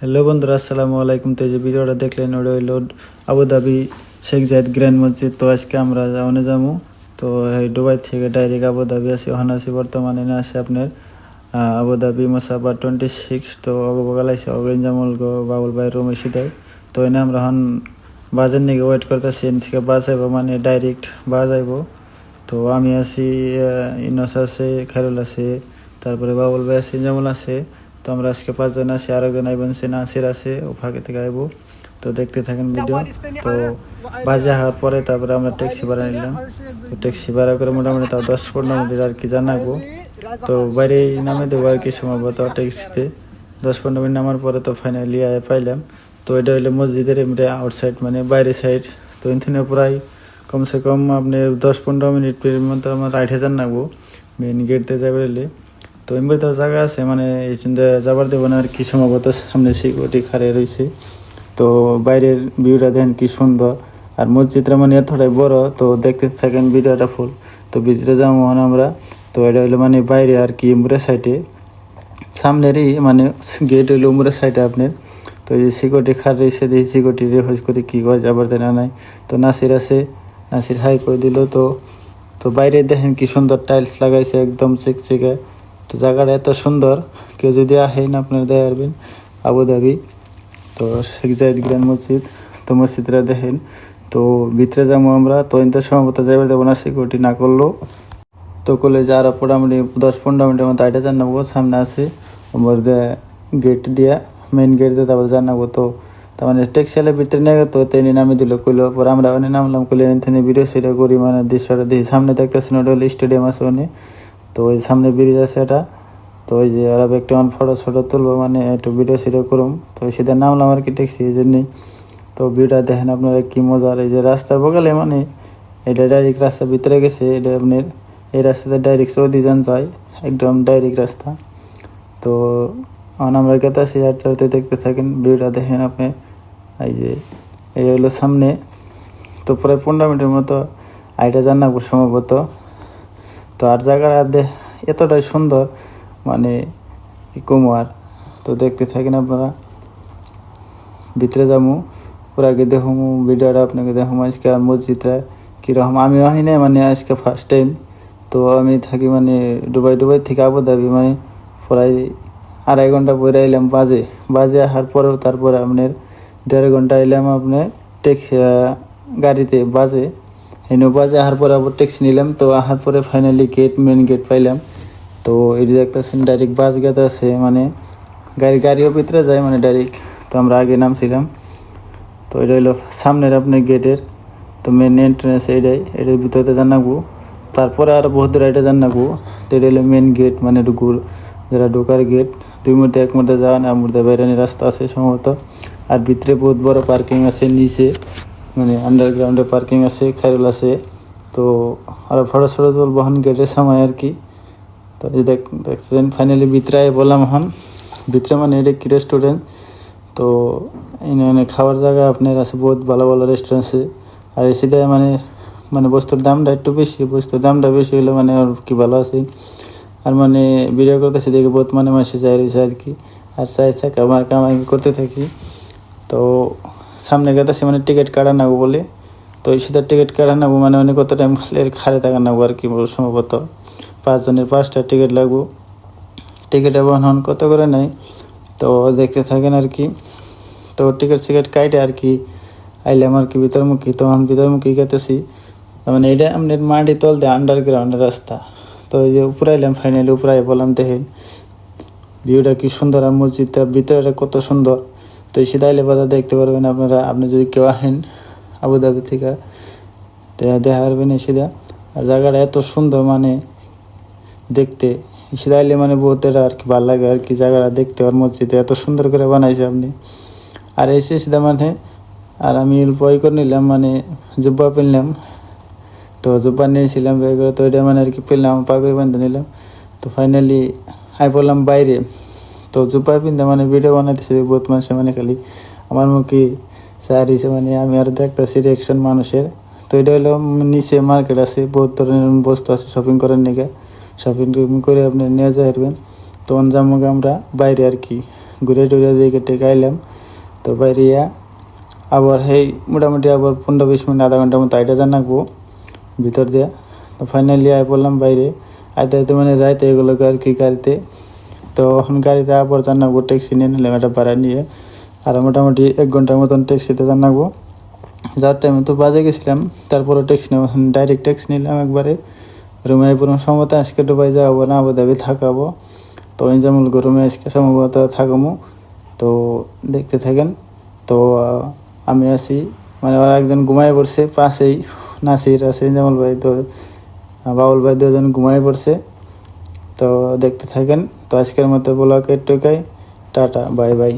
Hello বন্ধুরা, আসসালামু আলাইকুম। তো যে ভিডিওটা দেখলেন, ওটা হইল আবুধাবি শেখ জায়দ গ্র্যান্ড মসজিদ। তো আজকে আমরা যাওয়ানে যাব তো দুবাই থেকে ডাইরেক্ট আবুধাবি আসি। ওখানে আসি, বর্তমানে না আসে আপনার আবুধাবি মসাবা টোয়েন্টি সিক্স তো অগবগাল আইসে অগেঞ্জামুল গো, বাবুল ভাই রুমে সিটাই তো এনে আমরা হন বাজার নিয়ে ওয়েট করতেছি। এন থেকে বাস আইব মানে ডাইরেক্ট বাস আইব। তো আমি আছি ইনস আছে, খায়রুল আছে, তারপরে বাবুল ভাই আছে, জামুল আছে। তো আমরা আজকে পাঁচজন আছি আর একজন আইবেন সে নাসির আছে, ও ফাঁকে থেকে আইব। তো দেখতে থাকেন ভিডিও। তো বাজে হওয়ার পরে তারপরে আমরা ট্যাক্সি ভাড়া নিলাম। তো ট্যাক্সি ভাড়া করে মোটামুটি তাও দশ পনেরো মিনিট আর কি জানাব। তো বাইরে নামে দেবো আর কি সম্ভবত ট্যাক্সিতে। দশ পনেরো মিনিট নামার পরে তো ফাইনালি আয় পাইলাম। তো এটা হইল মসজিদের এমনি আউটসাইড মানে বাইরে সাইড তো এখানে প্রায় কমসে কম আপনার দশ পনেরো মিনিটের মতো আমার আট হাজার নাগবো মেন গেট দিয়ে যাবে তো এমনি তো জায়গা আছে মানে এই যাবার দেবো না আর কি, সম্ভবত সামনে সিকিউরিটি খারে রয়েছে। তো বাইরের ভিউটা দেখেন কি সুন্দর। আর মসজিদটা মানে এতটাই বড়, তো দেখতে থাকেন ভিডিওটা ফুল তো ভিতরে যাব মানে আমরা, তো এটা হলো মানে বাইরে আর কি মুরে সাইডে সামনেরই মানে গেট হইল উমরা সাইডে আপনার। তো এই সিকিউরিটি খার রয়েছে, দেখি সিকিউরিটি রেহজ করে কী কয় যাবার দেনা নাই। তো নাসির আছে, নাসির হাই করে দিল তো। তো বাইরে দেখেন কি সুন্দর টাইলস লাগাইছে, একদম চিকচিকে। তো জায়গাটা এত সুন্দর, কেউ যদি আহেন আপনার দেয় পারবেন আবুধাবি তো শেখ জাহিদ গ্র্যান্ড মসজিদ, তো মসজিদরা দেখেন। তো ভিতরে যাব আমরা, তো ইন্টার সম্ভবত যাইবার দেবো না, সিকিউরিটি না করল তো কলেজে আরও মোটামুটি দশ পনেরো মিনিটের মতো আইটা জানাব, সামনে আছে দিয়ে গেট দিয়া মেইন গেট দিয়ে তারপর জানাব। তো তার মানে টেক্সটাইলের ভিতরে নিয়ে তো তিনি নামে দিল, কইলো, পরে আমরা ওখানে নামলাম, কইলে, এখানে ভিডিও সেটা করি মানে দৃশ্যটা দেখি। সামনে দেখতেছেন, ওটা হলো স্টেডিয়াম আছে ওখানে। তো ওই সামনে ব্রিজ আছে এটা। তো ওই যে ওরা একটা ফটো ফটো তুলবো মানে একটু ভিডিও সিডিও করুম। তো সেটা নামলাম আর কি ট্যাক্সি এই জন্যই। তো ভিডিওটা দেখেন আপনারা কি মজার, এই যে রাস্তার বগলে মানে এটা ডাইরেক্ট রাস্তার ভিতরে গেছে, এটা আপনার এই রাস্তাতে ডাইরেক্ট সৌদি যান যায়, একদম ডাইরেক্ট রাস্তা। তো আমরা হাঁটতে হাঁটতে দেখতে থাকেন ভিউটা দেখেন আপনি। এই যে, এই হলো সামনে। তো প্রায় পনেরো মিনিটের মতো, আইটা জানাব সম্ভবত। তো আর জায়গাটা এতটাই সুন্দর মানে কি কমো আর? তো দেখতে থাকেন আপনারা। ভিতরে যাব, ওর আগে দেখুন ভিডিওটা আপনাকে দেখুন আজকে আর মসজিদটা কীরকম। আমি আহি নাই মানে আজকে ফার্স্ট টাইম তো আমি থাকি মানে ডুবাই ডুবাই থেকে আবুধাবি মানে প্রায় আড়াই ঘণ্টা পরে এলাম বাজে। বাজে আসার পরেও তারপরে আপনার দেড় ঘণ্টা এলাম আপনার টেক গাড়িতে, বাজে। হেন বাজে আসার পরে আবার ট্যাক্সি নিলাম। তো আসার পরে ফাইনালি গেট মেন গেট পাইলাম। তো এটি দেখতেছেন ডাইরেক্ট বাস গেতে আছে মানে গাড়ি, গাড়িও ভিতরে যায় মানে ডাইরেক্ট তো আমরা আগে নামছিলাম। তো এটা হলো সামনের আপনার গেটের তো মেন এন্ট্রেন্স এটাই, এটার ভিতরে জানাব তারপরে আর বহুত দূর এটা জানাব তো এটা হলো মেন গেট মানে ঢুকুর, যারা ঢোকার গেট দুই মধ্যে এক মধ্যে যাওয়া, না মধ্যে বাইরানি রাস্তা আছে সম্ভবত। আর ভিতরে বহুত বড় পার্কিং আছে, নিচে। মানে আন্ডারগ্রাউন্ডে পার্কিং আছে, খাইরুল আছে, তো আর ফটো ফটো তুল বহন গেটের সময় আর কি। তো দেখ, দেখছেন ফাইনালি ভিতরে আয় বললাম এখন। ভিতরে মানে এটা কি রেস্টুরেন্ট তো এখানে খাওয়ার জায়গা আপনার আছে বহুত ভালো ভালো রেস্টুরেন্ট আছে আর এসে দেয় মানে মানে বস্তুর দামটা একটু বেশি, বস্তুর দামটা বেশি হলে মানে আর কি ভালো আছে। আর মানে ভিডিও করতেছি দেখে বহুত মানে মাসে চাই রয়েছে আর কি। আর চাই থাকে, আমার কাম আমি করতে থাকি। তো সামনে গেতেছি মানে টিকিট কাটা নেব বলে। তো সেটা টিকিট কাটা নেব মানে অনেক কত টাইম খালি খারে থাকা নেব আর কি সম্ভবত। পাঁচজনের পাঁচটা টিকিট লাগবো। টিকিট এখন হন কত করে নেয় তো দেখতে থাকেন আর কি। তো টিকিট সিকিট কাইটে আর কি। আইলাম আর কি ভিতরমুখী। তো আমি ভিতরমুখী গেতেছি মানে এটা আপনার মাটি তলতে আন্ডারগ্রাউন্ডের রাস্তা। তো এই যে উপরে আইলাম ফাইনালি উপরে বললাম, দেখেন ভিউটা কি সুন্দর আর মসজিদটা ভিতরেটা কত সুন্দর। তো আইলে বাদা দেখতে পারবেন আপনারা, আপনি যদি কেউ আহেন আবুধাবি থেকে দেখা পারবেন সিধা আর জায়গাটা এত সুন্দর মানে দেখতে সিধা আইলে মানে বহুত এটা আর কি ভালো লাগে আর কি, জায়গাটা দেখতে আর মসজিদে এত সুন্দর করে বানাইছে আপনি। আর এসে সিধা মানে আর আমি বই করে নিলাম মানে জুব্বা পেনলাম তো জুব্বা নিয়েছিলাম বের করে তো এটা মানে আর কি পেলাম, পাগড়ি বাঁধে নিলাম। তো ফাইনালি আই পড়লাম বাইরে। তো জুব্বা পিনতে মানে ভিডিও বানাইতেছে বহুত মানুষে মানে খালি আমার মুখে সারিছে মানে আমি আর দেখতেছি রিয়াকশন মানুষের। তো এটা হলো নিচে মার্কেট আছে, বহুত ধরনের বস্তু আছে শপিং করার নিকে। শপিং টপিং করে আপনি নিয়ে যাই পারবেন। তখন যাব আমরা বাইরে আর কি, ঘুরে টুরে দিকে টেকে আইলাম। তো বাইরিয়া আবার সেই মোটামুটি আবার পনেরো বিশ মিনিট, আধা ঘণ্টার মতো আইটা জান ভিতর দিয়ে। তো ফাইনালি আয় পড়লাম বাইরে। আইতে আইতে মানে রাইতে এগুলোকে আর কি গাড়িতে তো গাড়িতে আবার জান রাখব ট্যাক্সি নিয়ে নিলাম একটা ভাড়া নিয়ে। আর মোটামুটি এক ঘণ্টার মতন ট্যাক্সিতে জান রাখব যার টাইমে তো বাজে গেছিলাম তারপরে ট্যাক্সি নেব ডাইরেক্ট ট্যাক্সি নিলাম একবারে। রুমে পুরো সম্ভবত আজকে ডুবাই যাব না, আবুধাবি থাকাবো। তো ইনজামুল রুমে আজকে সম্ভবত থাকামো। তো দেখতে থাকেন, তো আমি আছি। মানে ওরা একজন ঘুমায় পড়ছে, পাশেই নাসির আছে, ইনজামুল ভাই তো বাবুল ভাই দুজন ঘুমায় পড়ছে। তো দেখতে থাকেন। তো আজকের মতো ব্লগ এটুকাই। Tata bye bye.